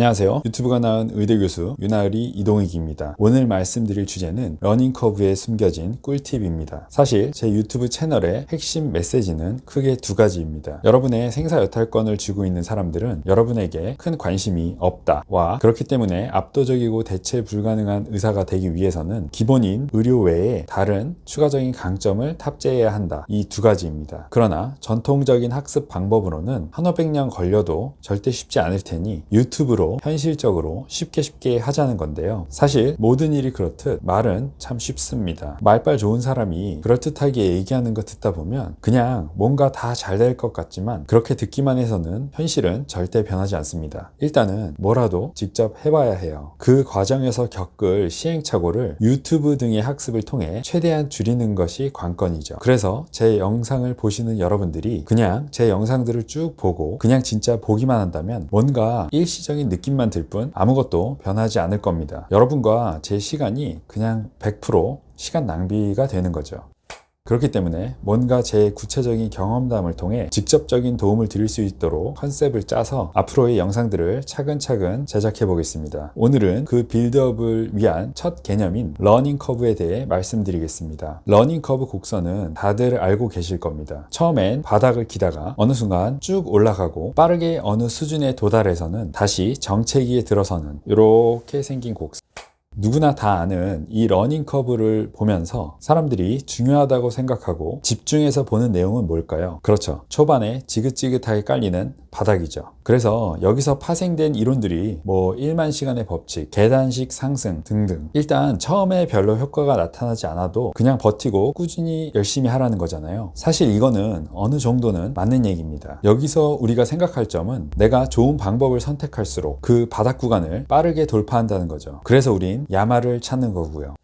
안녕하세요. 유튜브가 낳은 의대 교수 윤하을이 이동익입니다. 오늘 말씀드릴 주제는 러닝 커브에 숨겨진 꿀팁입니다. 사실 제 유튜브 채널의 핵심 메시지는 크게 두 가지입니다. 여러분의 생사 여탈권을 쥐고 있는 사람들은 여러분에게 큰 관심이 없다와 그렇기 때문에 압도적이고 대체 불가능한 의사가 되기 위해서는 기본인 의료 외에 다른 추가적인 강점을 탑재해야 한다. 이 두 가지입니다. 그러나 전통적인 학습 방법으로는 한오백 년 걸려도 절대 쉽지 않을 테니 유튜브로 현실적으로 쉽게 쉽게 하자는 건데요. 사실 모든 일이 그렇듯 말은 참 쉽습니다. 말빨 좋은 사람이 그럴듯하게 얘기하는 거 듣다 보면 그냥 뭔가 다 잘 될 것 같지만 그렇게 듣기만 해서는 현실은 절대 변하지 않습니다. 일단은 뭐라도 직접 해봐야 해요. 그 과정에서 겪을 시행착오를 유튜브 등의 학습을 통해 최대한 줄이는 것이 관건이죠. 그래서 제 영상을 보시는 여러분들이 그냥 제 영상들을 쭉 보고 그냥 진짜 보기만 한다면 뭔가 일시적인 느낌만 들 뿐 아무것도 변하지 않을 겁니다. 여러분과 제 시간이 그냥 100% 시간 낭비가 되는 거죠. 그렇기 때문에 뭔가 제 구체적인 경험담을 통해 직접적인 도움을 드릴 수 있도록 컨셉을 짜서 앞으로의 영상들을 차근차근 제작해 보겠습니다. 오늘은 그 빌드업을 위한 첫 개념인 러닝 커브에 대해 말씀드리겠습니다. 러닝 커브 곡선은 다들 알고 계실 겁니다. 처음엔 바닥을 기다가 어느 순간 쭉 올라가고 빠르게 어느 수준에 도달해서는 다시 정체기에 들어서는 이렇게 생긴 곡선. 누구나 다 아는 이 러닝 커브를 보면서 사람들이 중요하다고 생각하고 집중해서 보는 내용은 뭘까요? 그렇죠. 초반에 지긋지긋하게 깔리는 바닥이죠. 그래서 여기서 파생된 이론들이 뭐 1만 시간의 법칙, 계단식 상승 등등. 일단 처음에 별로 효과가 나타나지 않아도 그냥 버티고 꾸준히 열심히 하라는 거잖아요. 사실 이거는 어느 정도는 맞는 얘기입니다. 여기서 우리가 생각할 점은 내가 좋은 방법을 선택할수록 그 바닥 구간을 빠르게 돌파한다는 거죠. 그래서 우린 야마를 찾는 거고요.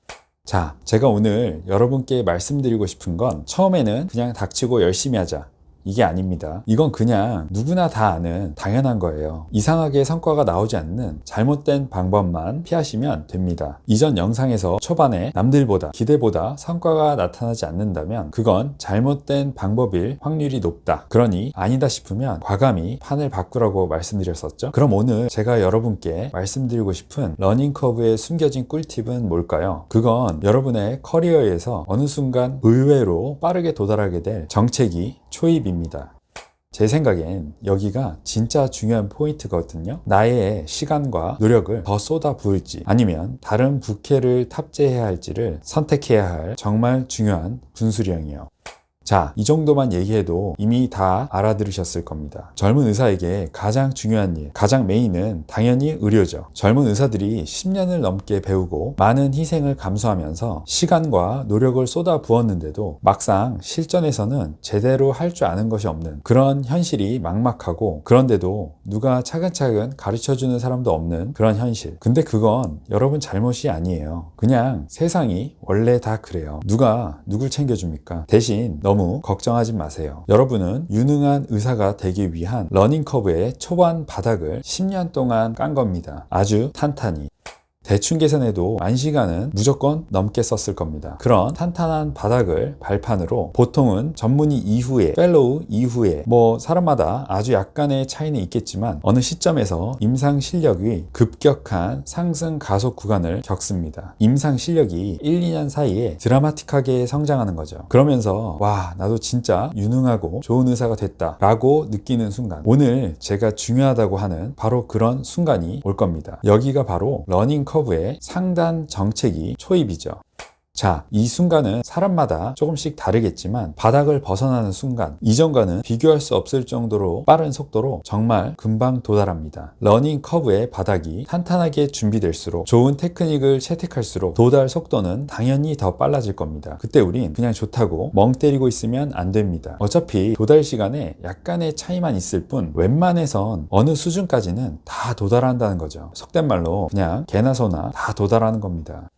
자, 제가 오늘 여러분께 말씀드리고 싶은 건 처음에는 그냥 닥치고 열심히 하자. 이게 아닙니다. 이건 그냥 누구나 다 아는 당연한 거예요. 이상하게 성과가 나오지 않는 잘못된 방법만 피하시면 됩니다. 이전 영상에서 초반에 남들보다 기대보다 성과가 나타나지 않는다면 그건 잘못된 방법일 확률이 높다. 그러니 아니다 싶으면 과감히 판을 바꾸라고 말씀드렸었죠. 그럼 오늘 제가 여러분께 말씀드리고 싶은 러닝 커브의 숨겨진 꿀팁은 뭘까요? 그건 여러분의 커리어에서 어느 순간 의외로 빠르게 도달하게 될 정책이 초입입니다. 제 생각엔 여기가 진짜 중요한 포인트거든요. 나의 시간과 노력을 더 쏟아 부을지 아니면 다른 부캐를 탑재해야 할지를 선택해야 할 정말 중요한 분수령이요. 자, 이 정도만 얘기해도 이미 다 알아들으셨을 겁니다. 젊은 의사에게 가장 중요한 일, 가장 메인은 당연히 의료죠. 젊은 의사들이 10년을 넘게 배우고 많은 희생을 감수하면서 시간과 노력을 쏟아 부었는데도 막상 실전에서는 제대로 할 줄 아는 것이 없는 그런 현실이 막막하고 그런데도 누가 차근차근 가르쳐 주는 사람도 없는 그런 현실. 근데 그건 여러분 잘못이 아니에요. 그냥 세상이 원래 다 그래요. 누가 누굴 챙겨줍니까? 대신 너무 걱정하지 마세요. 여러분은 유능한 의사가 되기 위한 러닝 커브의 초반 바닥을 10년 동안 깐 겁니다. 아주 탄탄히. 대충 계산해도 만 시간은 무조건 넘게 썼을 겁니다. 그런 탄탄한 바닥을 발판으로 보통은 전문의 이후에, 펠로우 이후에, 뭐 사람마다 아주 약간의 차이는 있겠지만 어느 시점에서 임상 실력이 급격한 상승 가속 구간을 겪습니다. 임상 실력이 1, 2년 사이에 드라마틱하게 성장하는 거죠. 그러면서 와, 나도 진짜 유능하고 좋은 의사가 됐다 라고 느끼는 순간 오늘 제가 중요하다고 하는 바로 그런 순간이 올 겁니다. 여기가 바로 러닝 커 브의 상단 정책이 초입이죠. 자, 이 순간은 사람마다 조금씩 다르겠지만 바닥을 벗어나는 순간 이전과는 비교할 수 없을 정도로 빠른 속도로 정말 금방 도달합니다. 러닝 커브의 바닥이 탄탄하게 준비될수록 좋은 테크닉을 채택할수록 도달 속도는 당연히 더 빨라질 겁니다. 그때 우린 그냥 좋다고 멍 때리고 있으면 안 됩니다. 어차피 도달 시간에 약간의 차이만 있을 뿐 웬만해선 어느 수준까지는 다 도달한다는 거죠. 속된 말로 그냥 개나 소나 다 도달하는 겁니다.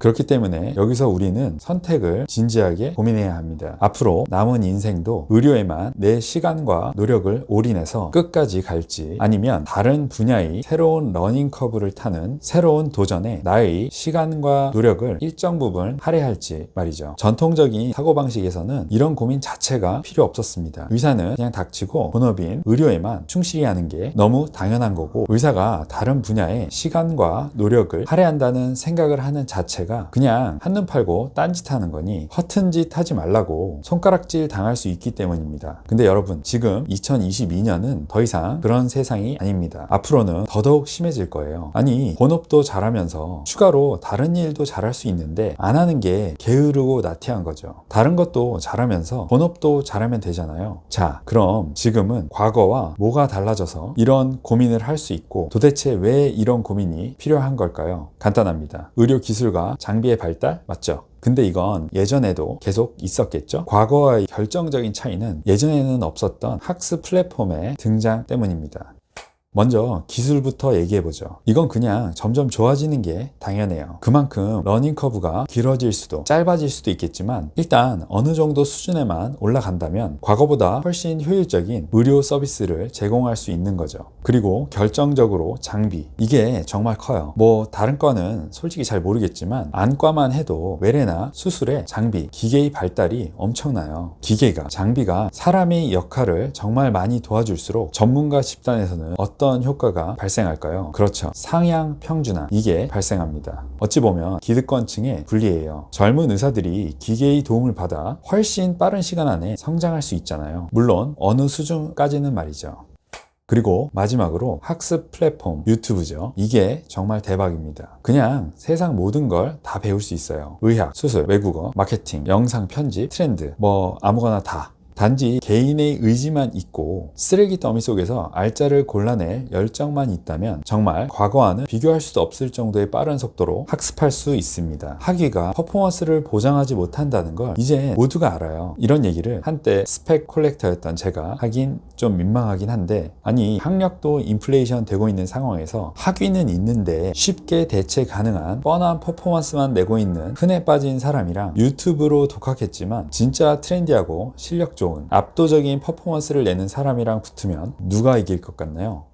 그렇기 때문에 여기서 우리는 선택을 진지하게 고민해야 합니다. 앞으로 남은 인생도 의료에만 내 시간과 노력을 올인해서 끝까지 갈지 아니면 다른 분야의 새로운 러닝 커브를 타는 새로운 도전에 나의 시간과 노력을 일정 부분 할애할지 말이죠. 전통적인 사고방식에서는 이런 고민 자체가 필요 없었습니다. 의사는 그냥 닥치고 본업인 의료에만 충실히 하는 게 너무 당연한 거고 의사가 다른 분야에 시간과 노력을 할애한다는 생각을 하는 자체가 그냥 한눈 팔고 딴짓 하는 거니 허튼 짓 하지 말라고 손가락질 당할 수 있기 때문입니다. 근데 여러분 지금 2022년은 더 이상 그런 세상이 아닙니다. 앞으로는 더더욱 심해질 거예요. 아니 본업도 잘하면서 추가로 다른 일도 잘할 수 있는데 안 하는 게 게으르고 나태한 거죠. 다른 것도 잘하면서 본업도 잘하면 되잖아요. 자 그럼 지금은 과거와 뭐가 달라져서 이런 고민을 할 수 있고 도대체 왜 이런 고민이 필요한 걸까요? 간단합니다. 의료 기술과 장비의 발달 맞죠? 근데 이건 예전에도 계속 있었겠죠? 과거와의 결정적인 차이는 예전에는 없었던 학습 플랫폼의 등장 때문입니다. 먼저 기술부터 얘기해보죠. 이건 그냥 점점 좋아지는 게 당연해요. 그만큼 러닝 커브가 길어질 수도 짧아질 수도 있겠지만 일단 어느 정도 수준에만 올라간다면 과거보다 훨씬 효율적인 의료 서비스를 제공할 수 있는 거죠. 그리고 결정적으로 장비. 이게 정말 커요. 뭐 다른 과는 솔직히 잘 모르겠지만 안과만 해도 외래나 수술에 장비, 기계의 발달이 엄청나요. 기계가, 장비가 사람의 역할을 정말 많이 도와줄수록 전문가 집단에서는 어떤 효과가 발생할까요? 그렇죠. 상향 평준화. 이게 발생합니다. 어찌 보면 기득권층의 분리예요. 젊은 의사들이 기계의 도움을 받아 훨씬 빠른 시간 안에 성장할 수 있잖아요. 물론 어느 수준까지는 말이죠. 그리고 마지막으로 학습 플랫폼 유튜브죠. 이게 정말 대박입니다. 그냥 세상 모든 걸 다 배울 수 있어요. 의학, 수술, 외국어, 마케팅, 영상 편집, 트렌드, 뭐 아무거나 다. 단지 개인의 의지만 있고 쓰레기 더미 속에서 알짜를 골라낼 열정만 있다면 정말 과거와는 비교할 수도 없을 정도의 빠른 속도로 학습할 수 있습니다. 학위가 퍼포먼스를 보장하지 못한다는 걸 이제 모두가 알아요. 이런 얘기를 한때 스펙 콜렉터였던 제가 하긴 좀 민망하긴 한데 아니 학력도 인플레이션 되고 있는 상황에서 학위는 있는데 쉽게 대체 가능한 뻔한 퍼포먼스만 내고 있는 흔해 빠진 사람이랑 유튜브로 독학했지만 진짜 트렌디하고 실력 좋은 압도적인 퍼포먼스를 내는 사람이랑 붙으면 누가 이길 것 같나요?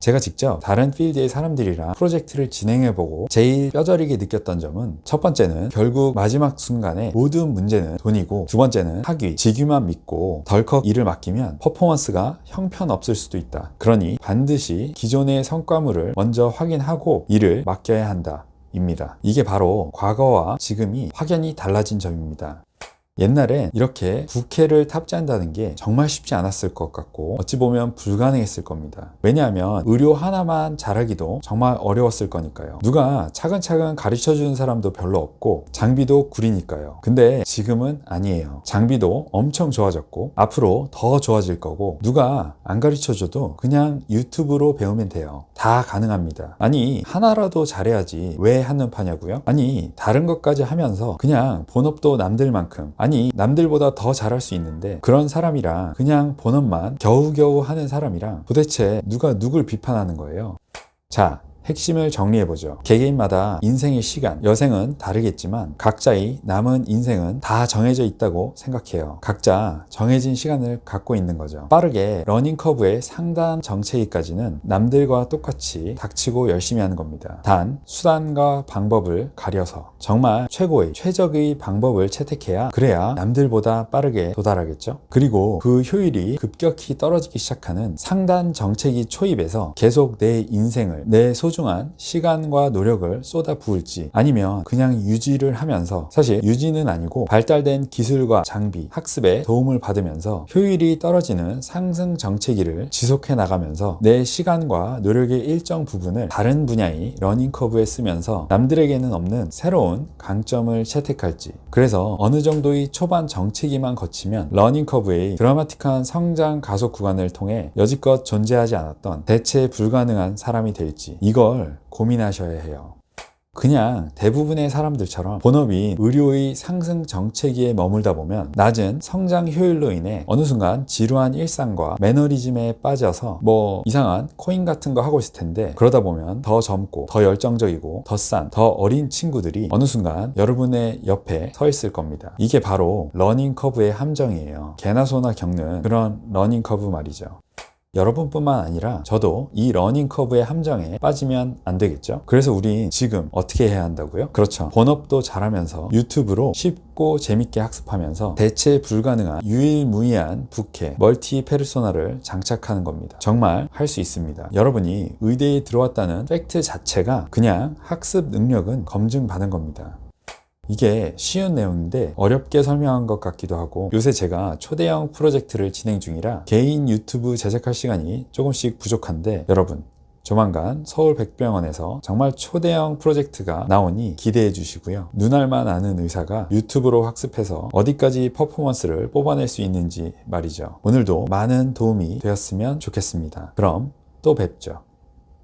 제가 직접 다른 필드의 사람들이랑 프로젝트를 진행해보고 제일 뼈저리게 느꼈던 점은 첫 번째는 결국 마지막 순간에 모든 문제는 돈이고 두 번째는 학위, 직위만 믿고 덜컥 일을 맡기면 퍼포먼스가 형편없을 수도 있다. 그러니 반드시 기존의 성과물을 먼저 확인하고 일을 맡겨야 한다. 입니다. 이게 바로 과거와 지금이 확연히 달라진 점입니다. 옛날에 이렇게 부캐를 탑재한다는 게 정말 쉽지 않았을 것 같고 어찌 보면 불가능했을 겁니다. 왜냐하면 의료 하나만 잘하기도 정말 어려웠을 거니까요. 누가 차근차근 가르쳐 주는 사람도 별로 없고 장비도 구리니까요. 근데 지금은 아니에요. 장비도 엄청 좋아졌고 앞으로 더 좋아질 거고 누가 안 가르쳐 줘도 그냥 유튜브로 배우면 돼요. 다 가능합니다. 아니 하나라도 잘해야지 왜 하는 파냐고요? 아니 다른 것까지 하면서 그냥 본업도 남들 만큼 아니 남들보다 더 잘할 수 있는데 그런 사람이랑 그냥 본업만 겨우겨우 하는 사람이랑 도대체 누가 누굴 비판하는 거예요? 자, 핵심을 정리해보죠. 개개인마다 인생의 시간, 여생은 다르겠지만 각자의 남은 인생은 다 정해져 있다고 생각해요. 각자 정해진 시간을 갖고 있는 거죠. 빠르게 러닝커브의 상단 정체기까지는 남들과 똑같이 닥치고 열심히 하는 겁니다. 단, 수단과 방법을 가려서 정말 최고의, 최적의 방법을 채택해야 그래야 남들보다 빠르게 도달하겠죠. 그리고 그 효율이 급격히 떨어지기 시작하는 상단 정체기 초입에서 계속 내 인생을, 내 소중 한 시간과 노력을 쏟아 부을지 아니면 그냥 유지를 하면서 사실 유지는 아니고 발달된 기술과 장비, 학습에 도움을 받으면서 효율이 떨어지는 상승 정체기를 지속해 나가면서 내 시간과 노력의 일정 부분을 다른 분야의 러닝 커브에 쓰면서 남들에게는 없는 새로운 강점을 채택할지. 그래서 어느 정도의 초반 정체기만 거치면 러닝 커브의 드라마틱한 성장 가속 구간을 통해 여지껏 존재하지 않았던 대체 불가능한 사람이 될지 이걸 고민하셔야 해요. 그냥 대부분의 사람들처럼 본업인 의료의 상승 정체기에 머물다 보면 낮은 성장 효율로 인해 어느 순간 지루한 일상과 매너리즘에 빠져서 뭐 이상한 코인 같은 거 하고 있을 텐데 그러다 보면 더 젊고 더 열정적이고 더 싼, 더 어린 친구들이 어느 순간 여러분의 옆에 서 있을 겁니다. 이게 바로 러닝 커브의 함정이에요. 개나 소나 겪는 그런 러닝 커브 말이죠. 여러분뿐만 아니라 저도 이 러닝 커브의 함정에 빠지면 안 되겠죠. 그래서 우린 지금 어떻게 해야 한다고요? 그렇죠. 본업도 잘하면서 유튜브로 쉽고 재밌게 학습하면서 대체 불가능한 유일무이한 부캐, 멀티 페르소나를 장착하는 겁니다. 정말 할 수 있습니다. 여러분이 의대에 들어왔다는 팩트 자체가 그냥 학습 능력은 검증받은 겁니다. 이게 쉬운 내용인데 어렵게 설명한 것 같기도 하고 요새 제가 초대형 프로젝트를 진행 중이라 개인 유튜브 제작할 시간이 조금씩 부족한데 여러분 조만간 서울 백병원에서 정말 초대형 프로젝트가 나오니 기대해 주시고요. 눈알만 아는 의사가 유튜브로 학습해서 어디까지 퍼포먼스를 뽑아낼 수 있는지 말이죠. 오늘도 많은 도움이 되었으면 좋겠습니다. 그럼 또 뵙죠.